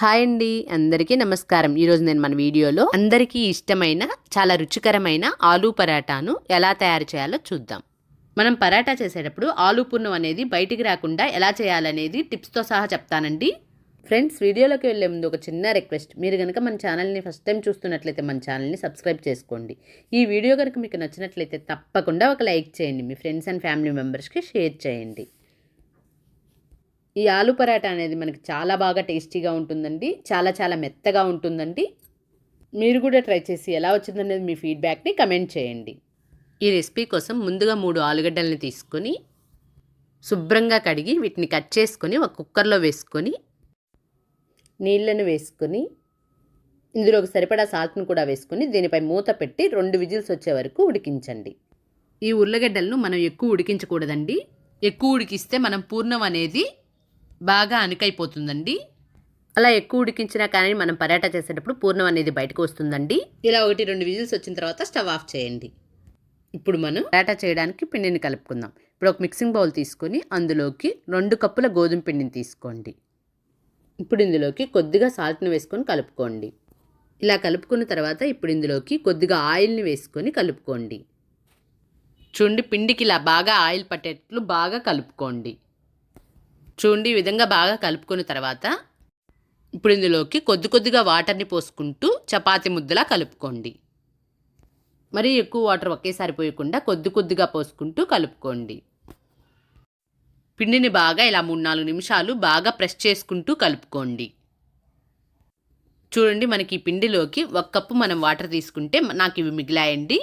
Hi అండి అందరికీ నమస్కారం. ఈరోజు నేను మన వీడియోలో అందరికీ ఇష్టమైన చాలా రుచికరమైన ఆలూ పరాటాను ఎలా తయారు చేయాలో చూద్దాం. మనం పరాటా చేసేటప్పుడు ఆలూ పూర్ణం అనేది బయటికి రాకుండా ఎలా చేయాలనేది టిప్స్తో సహా చెప్తానండి. ఫ్రెండ్స్ వీడియోలోకి వెళ్ళే ముందు ఒక చిన్న రిక్వెస్ట్. మీరు కనుక మన ఛానల్ని ఫస్ట్ టైం చూస్తున్నట్లయితే మన ఛానల్ని సబ్స్క్రైబ్ చేసుకోండి. ఈ వీడియో కనుక మీకు నచ్చినట్లయితే తప్పకుండా ఒక లైక్ చేయండి. మీ ఫ్రెండ్స్ అండ్ ఫ్యామిలీ మెంబర్స్కి షేర్ చేయండి. ఈ ఆలు పరాటా అనేది మనకి చాలా బాగా టేస్టీగా ఉంటుందండి. చాలా చాలా మెత్తగా ఉంటుందండి. మీరు కూడా ట్రై చేసి ఎలా వచ్చిందనేది మీ ఫీడ్బ్యాక్ని కమెంట్ చేయండి. ఈ రెసిపీ కోసం ముందుగా మూడు ఆలుగడ్డల్ని తీసుకొని శుభ్రంగా కడిగి వీటిని కట్ చేసుకొని ఒక కుక్కర్లో వేసుకొని నీళ్ళను వేసుకొని ఇందులో ఒక సరిపడా సాల్ట్ను కూడా వేసుకొని దీనిపై మూత పెట్టి రెండు విజిల్స్ వచ్చే వరకు ఉడికించండి. ఈ ఉర్లగడ్డలను మనం ఎక్కువ ఉడికించకూడదండి. ఎక్కువ ఉడికిస్తే మనం పూర్ణం అనేది బాగా అణుకైపోతుందండి. అలా ఎక్కువ ఉడికించినా కానీ మనం పరాటా చేసేటప్పుడు పూర్ణం అనేది బయటకు వస్తుందండి. ఇలా ఒకటి రెండు విజిల్స్ వచ్చిన తర్వాత స్టవ్ ఆఫ్ చేయండి. ఇప్పుడు మనం పరాటా చేయడానికి పిండిని కలుపుకుందాం. ఇప్పుడు ఒక మిక్సింగ్ బౌల్ తీసుకొని అందులోకి రెండు కప్పుల గోధుమ పిండిని తీసుకోండి. ఇప్పుడు ఇందులోకి కొద్దిగా సాల్ట్ని వేసుకొని కలుపుకోండి. ఇలా కలుపుకున్న తర్వాత ఇప్పుడు ఇందులోకి కొద్దిగా ఆయిల్ని వేసుకొని కలుపుకోండి. చూడండి పిండికి ఇలా బాగా ఆయిల్ పట్టేట్లు బాగా కలుపుకోండి. చూడండి ఈ విధంగా బాగా కలుపుకున్న తర్వాత ఇప్పుడు ఇందులోకి కొద్ది కొద్దిగా వాటర్ని పోసుకుంటూ చపాతి ముద్దలా కలుపుకోండి. మరి ఎక్కువ వాటర్ ఒకేసారి పోయకుండా కొద్ది కొద్దిగా పోసుకుంటూ కలుపుకోండి. పిండిని బాగా ఇలా మూడు నాలుగు నిమిషాలు బాగా ప్రెస్ చేసుకుంటూ కలుపుకోండి. చూడండి మనకి ఈ పిండిలోకి ఒక కప్పు మనం వాటర్ తీసుకుంటే నాకు ఇవి మిగిలాయండి.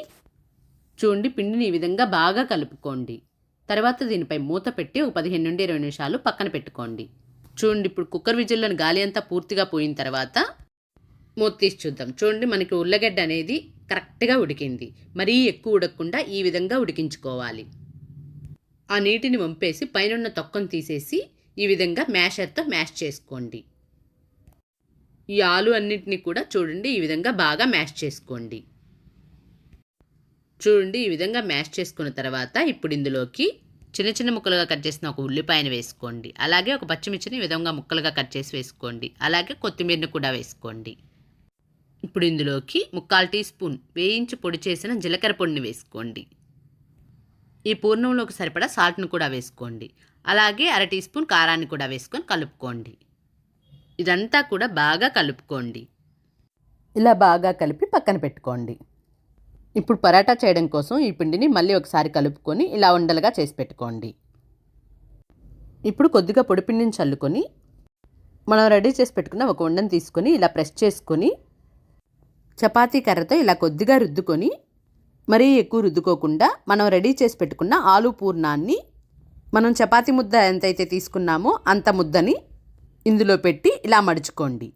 చూడండి పిండిని ఈ విధంగా బాగా కలుపుకోండి. తర్వాత దీనిపై మూత పెట్టి ఒక పదిహేను నుండి ఇరవై నిమిషాలు పక్కన పెట్టుకోండి. చూడండి ఇప్పుడు కుక్కర్ విజిల్లోని గాలి అంతా పూర్తిగా పోయిన తర్వాత మూత తీసి చూద్దాం. చూడండి మనకి ఉల్లగడ్డ అనేది కరెక్ట్గా ఉడికింది. మరీ ఎక్కువ ఉడకకుండా ఈ విధంగా ఉడికించుకోవాలి. ఆ నీటిని వంపేసి పైనున్న తొక్కను తీసేసి ఈ విధంగా మ్యాషర్తో మ్యాష్ చేసుకోండి. ఈ ఆలు అన్నింటినీ కూడా చూడండి ఈ విధంగా బాగా మ్యాష్ చేసుకోండి. చూడండి ఈ విధంగా మ్యాష్ చేసుకున్న తర్వాత ఇప్పుడు ఇందులోకి చిన్న చిన్న ముక్కలుగా కట్ చేసిన ఒక ఉల్లిపాయను వేసుకోండి. అలాగే ఒక పచ్చిమిర్చిని విధంగా ముక్కలుగా కట్ చేసి వేసుకోండి. అలాగే కొత్తిమీరని కూడా వేసుకోండి. ఇప్పుడు ఇందులోకి ముక్కాలు టీ స్పూన్ వేయించి పొడి చేసిన జీలకర్ర పొడిని వేసుకోండి. ఈ పూర్ణంలోకి సరిపడా సాల్ట్ను కూడా వేసుకోండి. అలాగే అర టీ స్పూన్ కారాన్ని కూడా వేసుకొని కలుపుకోండి. ఇదంతా కూడా బాగా కలుపుకోండి. ఇలా బాగా కలిపి పక్కన పెట్టుకోండి. ఇప్పుడు పరాటా చేయడం కోసం ఈ పిండిని మళ్ళీ ఒకసారి కలుపుకొని ఇలా ఉండలుగా చేసి పెట్టుకోండి. ఇప్పుడు కొద్దిగా పొడిపిండిని చల్లుకొని మనం రెడీ చేసి పెట్టుకున్న ఒక ఉండను తీసుకొని ఇలా ప్రెస్ చేసుకొని చపాతీ కర్రతో ఇలా కొద్దిగా రుద్దుకొని మరీ ఎక్కువ రుద్దుకోకుండా మనం రెడీ చేసి పెట్టుకున్న ఆలు పూర్ణాన్ని మనం చపాతి ముద్ద ఎంతైతే తీసుకున్నామో అంత ముద్దని ఇందులో పెట్టి ఇలా మడుచుకోండి.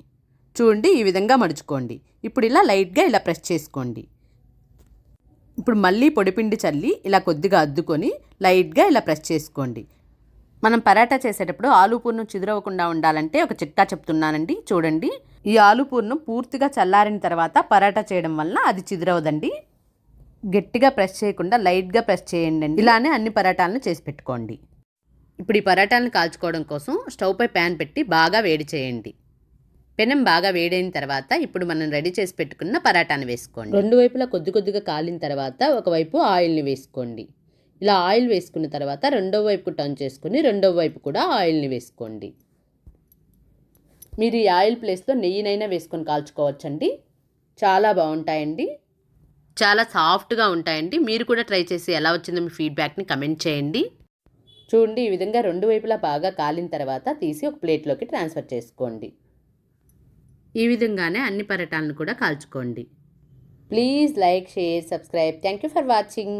చూడండి ఈ విధంగా మడుచుకోండి. ఇప్పుడు ఇలా లైట్గా ఇలా ప్రెస్ చేసుకోండి. ఇప్పుడు మళ్ళీ పొడిపిండి చల్లి ఇలా కొద్దిగా అద్దుకొని లైట్గా ఇలా ప్రెస్ చేసుకోండి. మనం పరాటా చేసేటప్పుడు ఆలూపూర్ను చిదురవ్వకుండా ఉండాలంటే ఒక చిట్కా చెప్తున్నానండి. చూడండి. ఈ ఆలూపూర్ను పూర్తిగా చల్లారిన తర్వాత పరాటా చేయడం వల్ల అది చిదురవదండి గట్టిగా ప్రెస్ చేయకుండా లైట్గా ప్రెస్ చేయండి ఇలానే అన్ని పరాటాలను చేసి పెట్టుకోండి. ఇప్పుడు ఈ పరాటాలను కాల్చుకోవడం కోసం స్టవ్పై ప్యాన్ పెట్టి బాగా వేడి చేయండి. పెనం బాగా వేడైన తర్వాత ఇప్పుడు మనం రెడీ చేసి పెట్టుకున్న పరాటాను వేసుకోండి. రెండు వైపులా కొద్ది కొద్దిగా కాలిన తర్వాత ఒకవైపు ఆయిల్ని వేసుకోండి. ఇలా ఆయిల్ వేసుకున్న తర్వాత రెండవ వైపు టర్న్ చేసుకుని రెండవ వైపు కూడా ఆయిల్ని వేసుకోండి. మీరు ఈ ఆయిల్ ప్లేస్లో నెయ్యినైనా వేసుకొని కాల్చుకోవచ్చండి. చాలా బాగుంటాయండి. చాలా సాఫ్ట్గా ఉంటాయండి. మీరు కూడా ట్రై చేసి ఎలా వచ్చిందో మీ ఫీడ్బ్యాక్ని కమెంట్ చేయండి. చూడండి ఈ విధంగా రెండు వైపులా బాగా కాలిన తర్వాత తీసి ఒక ప్లేట్లోకి ట్రాన్స్ఫర్ చేసుకోండి. ఈ విధంగానే అన్ని పరటాలను కూడా కాల్చుకోండి. Please like share subscribe thank you for watching